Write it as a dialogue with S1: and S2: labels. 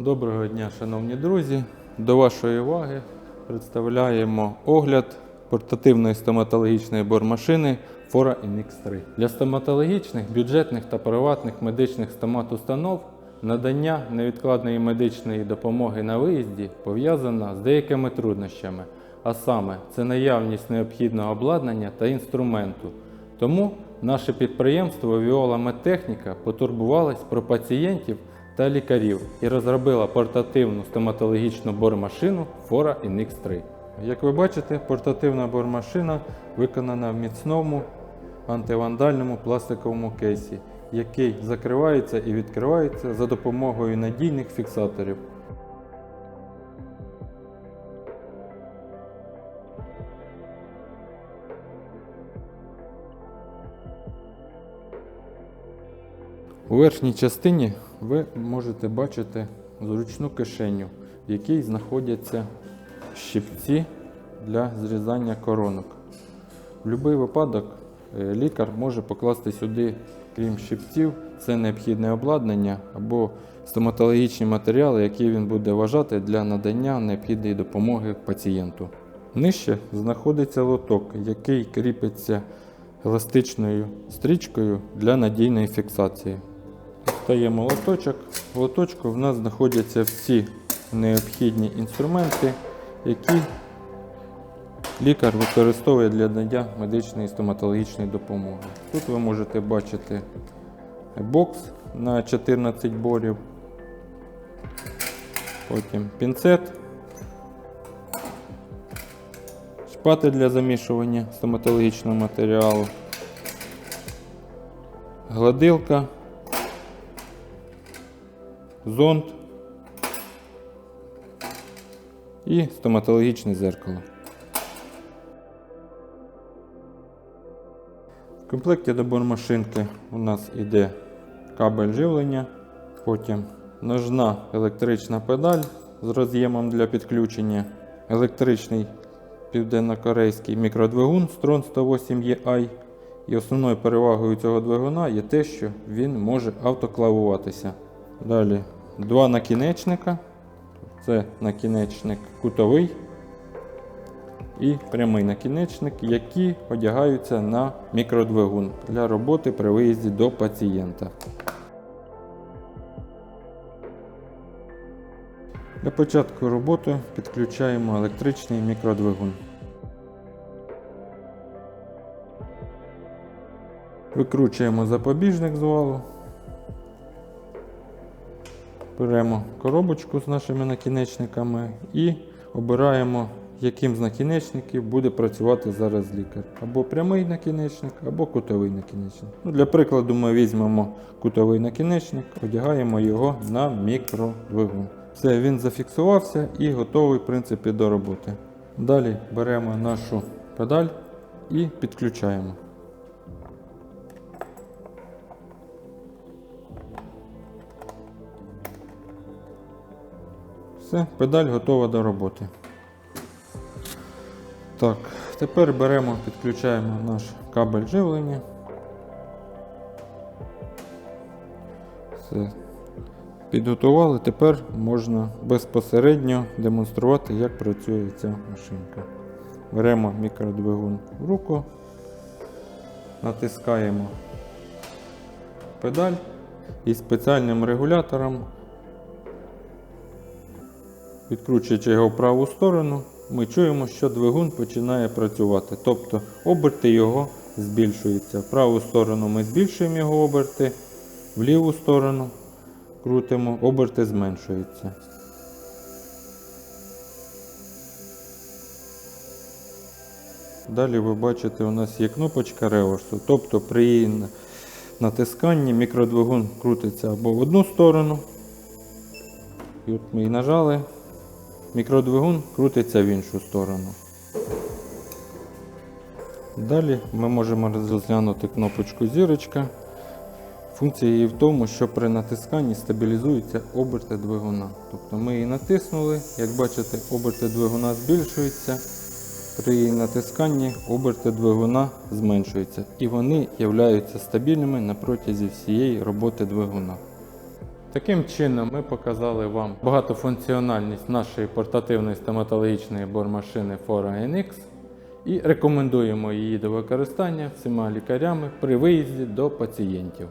S1: Доброго дня, шановні друзі. До вашої уваги представляємо огляд портативної стоматологічної бормашини Fora MX3. Для стоматологічних, бюджетних та приватних медичних стоматустанов надання невідкладної медичної допомоги на виїзді пов'язано з деякими труднощами, а саме це наявність необхідного обладнання та інструменту. Тому наше підприємство Viola Медтехніка потурбувалось про пацієнтів та лікарів і розробила портативну стоматологічну бормашину Fora NX3. Як ви бачите, портативна бормашина виконана в міцному антивандальному пластиковому кейсі, який закривається і відкривається за допомогою надійних фіксаторів. У верхній частині ви можете бачити зручну кишеню, в якій знаходяться щипці для зрізання коронок. В будь-який випадок е, лікар може покласти сюди, крім щипців, це необхідне обладнання або стоматологічні матеріали, які він буде вважати для надання необхідної допомоги пацієнту. Нижче знаходиться лоток, який кріпиться еластичною стрічкою для надійної фіксації. Стаємо лоточок. В лоточку в нас знаходяться всі необхідні інструменти, які лікар використовує для надання медичної і стоматологічної допомоги. Тут ви можете бачити бокс на 14 борів, потім пінцет, шпати для замішування стоматологічного матеріалу, гладилка зонд і стоматологічне зеркало. В комплекті до бормашинки у нас йде кабель живлення, потім ножна електрична педаль з роз'ємом для підключення, електричний південнокорейський мікродвигун Stron 108 EI. І основною перевагою цього двигуна є те, що він може автоклавуватися. Далі два накінечника. Це накінечник кутовий і прямий накінечник, які одягаються на мікродвигун для роботи при виїзді до пацієнта. Для початку роботи підключаємо електричний мікродвигун. Викручуємо запобіжник з валу. Беремо коробочку з нашими накінечниками і обираємо, яким з накінечників буде працювати зараз лікар. Або прямий накінечник, або кутовий накінечник. Ну, для прикладу, ми візьмемо кутовий накінечник, одягаємо його на мікродвигун. Все, він зафіксувався і готовий в принципі, до роботи. Далі беремо нашу педаль і підключаємо. Все, педаль готова до роботи. Так, тепер беремо, підключаємо наш кабель живлення. Все. Підготували, тепер можна безпосередньо демонструвати, як працює ця машинка. Беремо мікродвигун в руку, натискаємо педаль і спеціальним регулятором Відкручуючи його в праву сторону, ми чуємо, що двигун починає працювати. Тобто оберти його збільшуються. В праву сторону ми збільшуємо його оберти, в ліву сторону крутимо, оберти зменшуються. Далі ви бачите, у нас є кнопочка реверсу. Тобто при її натисканні мікродвигун крутиться або в одну сторону. І от ми її нажали. Мікродвигун крутиться в іншу сторону. Далі ми можемо розглянути кнопочку зірочка. Функція її в тому, що при натисканні стабілізуються оберти двигуна. Тобто ми її натиснули, як бачите, оберти двигуна збільшуються. При її натисканні оберти двигуна зменшуються і вони являються стабільними на протязі всієї роботи двигуна. Таким чином ми показали вам багатофункціональність нашої портативної стоматологічної бормашини Fora NX і рекомендуємо її до використання всіма лікарями при виїзді до пацієнтів.